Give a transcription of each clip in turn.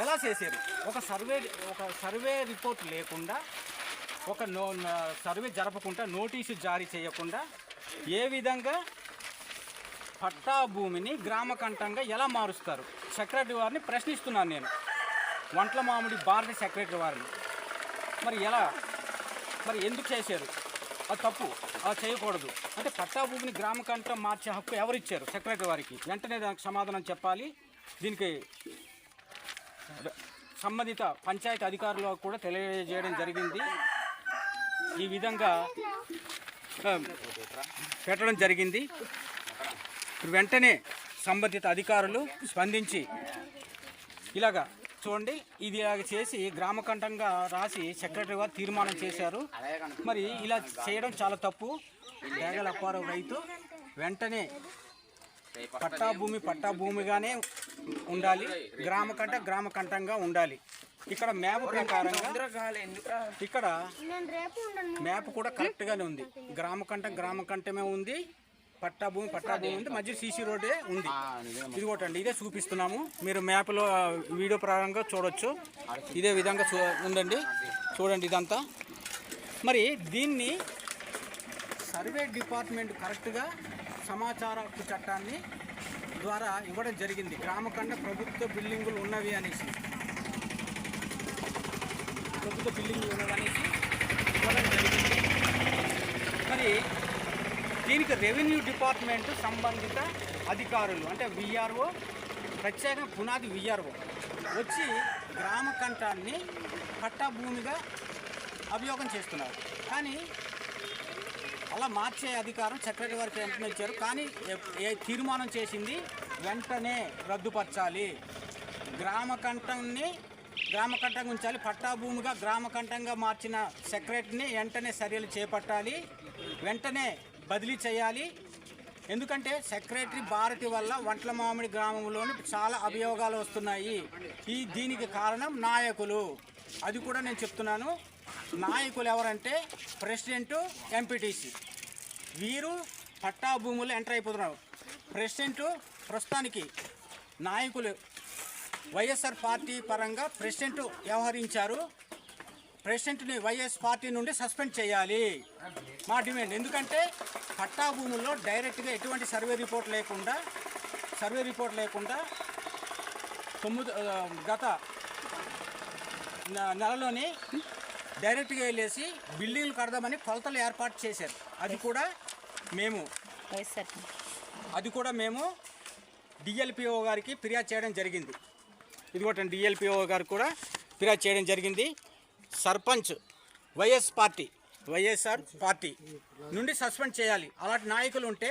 ఎలా చేశారు ఒక సర్వే ఒక సర్వే రిపోర్ట్ లేకుండా ఒక నో సర్వే జరపకుండా నోటీసు జారీ చేయకుండా ఏ విధంగా పట్టా భూమిని గ్రామకంఠంగా ఎలా మారుస్తారు? సెక్రటరీ వారిని ప్రశ్నిస్తున్నాను నేను. వంట్ల మామిడి భారత సెక్రటరీ వారిని. మరి ఎలా? మరి ఎందుకు చేశారు? అది తప్పు అలా చేయకూడదు. అంటే పట్టా భూమిని గ్రామకంఠం మార్చే హక్కు ఎవరిచ్చారు? సెక్రటరీ వారికి. వెంటనే దానికి సమాధానం చెప్పాలి. దీనికి సంబంధిత పంచాయతీ అధికారులకు కూడా తెలియజేయడం జరిగింది. ఈ విధంగా పెట్టడం జరిగింది. వెంటనే సంబంధిత అధికారులు స్పందించి ఇలాగా చూడండి ఇది ఇలాగ చేసి గ్రామకంఠంగా రాసి సెక్రటరీ గారు తీర్మానం చేశారు. మరి ఇలా చేయడం చాలా తప్పు. డేగల అప్పారావు రైతు వెంటనే పట్టా భూమి పట్టా భూమిగానే ఉండాలి. గ్రామకంఠ గ్రామకంఠంగా ఉండాలి. ఇక్కడ మ్యాప్ ప్రకారంగా ఇక్కడ మ్యాప్ కూడా కరెక్ట్గానే ఉంది. గ్రామకంఠం గ్రామకంఠమే ఉంది పట్టా భూమి పట్టా భూమి ఉంది. మధ్య సీసీ రోడ్డే ఉంది. ఇది ఒకటండి ఇదే చూపిస్తున్నాము. మీరు మ్యాప్లో వీడియో ప్రకారంగా చూడొచ్చు. ఇదే విధంగా చూ ఉందండి. చూడండి ఇదంతా. మరి దీన్ని సర్వే డిపార్ట్మెంట్ కరెక్ట్గా సమాచార చట్టాన్ని ద్వారా ఇవ్వడం జరిగింది. గ్రామకండ ప్రభుత్వ బిల్డింగులు ఉన్నవి అనేసి. ప్రభుత్వ బిల్డింగులు ఉన్నవనేసి ఇవ్వడం జరిగింది. మరి దీనికి రెవెన్యూ డిపార్ట్మెంట్ సంబంధిత అధికారులు అంటే విఆర్ఓ ప్రత్యేక పునాది విఆర్ఓ వచ్చి గ్రామ కంఠాన్ని పట్టభూమిగా అభియోగం చేస్తున్నారు. కానీ అలా మార్చే అధికారం సెక్రటరీ వారికి వెంటనే ఇచ్చారు. కానీ ఏ- తీర్మానం చేసింది వెంటనే రద్దుపరచాలి. గ్రామ కంఠంని గ్రామ కంఠంగా ఉంచాలి. పట్టా భూమిగా గ్రామ కంఠంగా మార్చిన సెక్రటరీని వెంటనే చర్యలు చేపట్టాలి. వెంటనే బదిలీ చేయాలి. ఎందుకంటే సెక్రటరీ భారతి వల్ల వంట్ల మామిడి గ్రామంలోని చాలా అభియోగాలు వస్తున్నాయి. ఈ దీనికి కారణం నాయకులు. అది కూడా నేను చెప్తున్నాను. నాయకులు ఎవరంటే ప్రెసిడెంట్ ఎంపీటీసీ. వీరు పట్టా భూములు ఎంటర్ అయిపోతున్నారు. ప్రెసిడెంట్ ప్రస్తుతానికి నాయకులు వైఎస్ఆర్ పార్టీ పరంగా ప్రెసిడెంట్ వ్యవహరించారు. ప్రెసిడెంట్ని వైఎస్ పార్టీ నుండి సస్పెండ్ చేయాలి. మా డిమాండ్. ఎందుకంటే పట్టా భూముల్లో డైరెక్ట్గా ఎటువంటి సర్వే రిపోర్ట్ లేకుండా సర్వే రిపోర్ట్ లేకుండా తొమ్మిది గత నెలలోని డైరెక్ట్గా వెళ్ళేసి బిల్డింగ్లు కడదామని కొలతలు ఏర్పాటు చేశారు. అది కూడా మేము అది కూడా మేము డిఎల్పిఓ గారికి ఫిర్యాదు చేయడం జరిగింది. ఇదిగోటండి డిఎల్పిఓ గారు కూడా ఫిర్యాదు చేయడం జరిగింది. Sarpanch YS party YSR party నుండి సస్పెండ్ చేయాలి. అలాంటి నాయకులు ఉంటే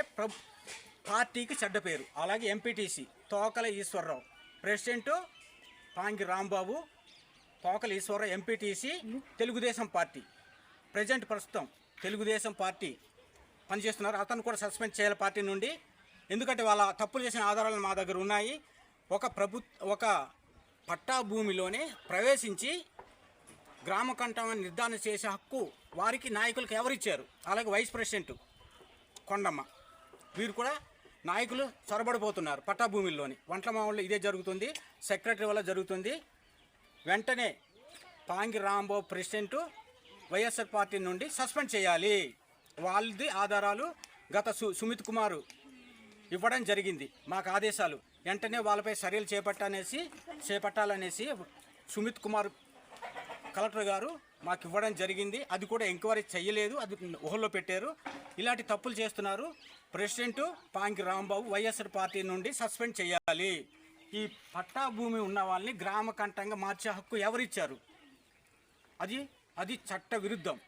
పార్టీకి చెడ్డ పేరు. అలాగే MPTC Tokala Eswararao. President Pangi Rambabu Tokala Eswara Rao MPTC Telugu Desam party. Present ప్రస్తుతం తెలుగుదేశం పార్టీ పనిచేస్తున్నారు. అతను కూడా సస్పెండ్ చేయాలి పార్టీ నుండి. ఎందుకంటే వాళ్ళ తప్పులు చేసిన ఆధారాలు మా దగ్గర ఉన్నాయి. ఒక ప్రభు ఒక పట్టా భూమిలోనే ప్రవేశించి గ్రామ కంఠాన్ని నిర్ధారణ చేసే హక్కు వారికి నాయకులకు ఎవరిచ్చారు? అలాగే వైస్ ప్రెసిడెంట్ కొండమ్మ. వీరు కూడా నాయకులు చొరబడిపోతున్నారు పట్టా భూమిల్లోని వంటల మామూలు ఇదే జరుగుతుంది. సెక్రటరీ వల్ల జరుగుతుంది. వెంటనే Pangi Rambabu president YSR party నుండి సస్పెండ్ చేయాలి. వాళ్ళది ఆధారాలు గత సు సుమిత్ కుమార్ ఇవ్వడం జరిగింది. మాకు ఆదేశాలు. వెంటనే వాళ్ళపై చర్యలు చేపట్టనేసి చేపట్టాలనేసి సుమిత్ కుమార్ కలెక్టర్ గారు మాకు ఇవ్వడం జరిగింది. అది కూడా ఎంక్వైరీ చేయలేదు. అది ఊహల్లో పెట్టారు. ఇలాంటి తప్పులు చేస్తున్నారు president Pangi Rambabu YSR party నుండి సస్పెండ్ చేయాలి. ఈ పట్టా భూమి ఉన్న వాళ్ళని గ్రామకంఠంగా మార్చే హక్కు ఎవరిచ్చారు? అది అది చట్ట విరుద్ధం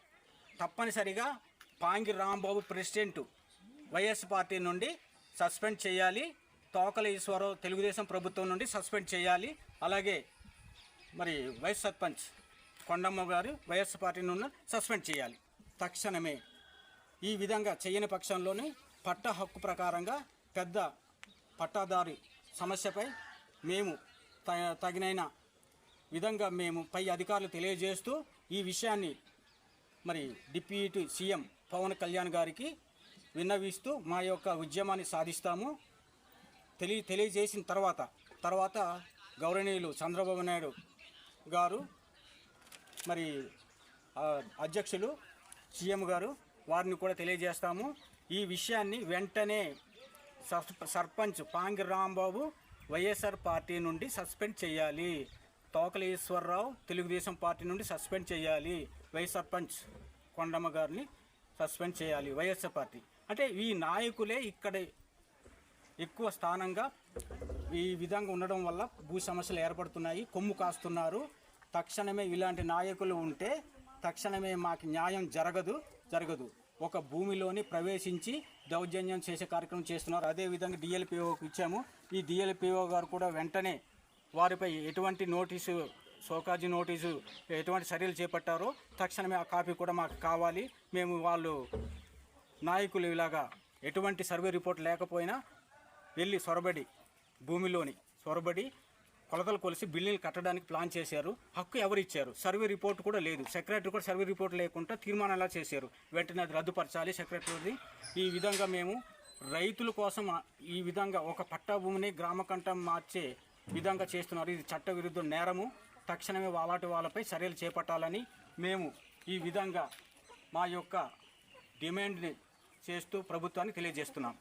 తప్పనిసరిగా Pangi Rambabu president YS party నుండి సస్పెండ్ చేయాలి. తోకల ఈశ్వరరావు తెలుగుదేశం ప్రభుత్వం నుండి సస్పెండ్ చేయాలి. అలాగే మరి వైస్ సర్పంచ్ కొండమ్మ గారు వైఎస్ పార్టీ నుండి సస్పెండ్ చేయాలి. తక్షణమే ఈ విధంగా చేయని పక్షంలోనే పట్ట హక్కు ప్రకారంగా పెద్ద పట్టాదారి సమస్యపై మేము త- తగినైన విధంగా మేము పై అధికారులు తెలియజేస్తూ ఈ విషయాన్ని మరి డిప్యూటీ సీఎం పవన్ కళ్యాణ్ గారికి విన్నవిస్తూ మా యొక్క ఉద్యమాన్ని సాధిస్తాము. తెలియ తెలియజేసిన తర్వాత తర్వాత గౌరవనీయులు చంద్రబాబు నాయుడు గారు మరి అధ్యక్షులు సీఎం గారు వారిని కూడా తెలియజేస్తాము. ఈ విషయాన్ని వెంటనే సర్ప- సర్పంచ్ పాంగి రాంబాబు వైఎస్ఆర్ పార్టీ నుండి సస్పెండ్ చేయాలి. తోకల ఈశ్వరరావు తెలుగుదేశం పార్టీ నుండి సస్పెండ్ చేయాలి. వైస్ సర్పంచ్ కొండమ్మ గారిని సస్పెండ్ చేయాలి. YSR party. అంటే ఈ నాయకులే ఇక్కడ ఎక్కువ స్థానంగా ఈ విధంగా ఉండడం వల్ల భూ సమస్యలు ఏర్పడుతున్నాయి. కొమ్ము కాస్తున్నారు. తక్షణమే ఇలాంటి నాయకులు ఉంటే తక్షణమే మాకు న్యాయం జరగదు జరగదు. ఒక భూమిలోని ప్రవేశించి దౌర్జన్యం చేసే కార్యక్రమం చేస్తున్నారు. అదేవిధంగా డిఎల్పిఓకి ఇచ్చాము. ఈ డిఎల్పిఓ గారు కూడా వెంటనే వారిపై ఎటువంటి నోటీసు సోకాజీ నోటీసు ఎటువంటి చర్యలు చేపట్టారో తక్షణమే ఆ కాపీ కూడా మాకు కావాలి. మేము వాళ్ళు నాయకులు ఇలాగా ఎటువంటి సర్వే రిపోర్ట్ లేకపోయినా వెళ్ళి సొరబడి భూమిలోని సొరబడి కొలతలు కొలిసి బిల్లులు కట్టడానికి ప్లాన్ చేశారు. హక్కు ఎవరు ఇచ్చారు సర్వే రిపోర్ట్ కూడా లేదు. సెక్రటరీ కూడా సర్వే రిపోర్ట్ లేకుండా తీర్మానం ఎలా చేశారు? వెంటనే అది రద్దుపరచాలి సెక్రటరీ ఈ విధంగా మేము రైతుల కోసం ఈ విధంగా ఒక పట్టా భూమిని గ్రామకంఠం మార్చే విధంగా చేస్తున్నారు. ఇది చట్ట విరుద్ధ నేరము. తక్షణమే వాలాటి వాళ్ళపై చర్యలు చేపట్టాలని మేము ఈ విధంగా మా యొక్క డిమాండ్ని చేస్తూ ప్రభుత్వానికి తెలియజేస్తున్నాం.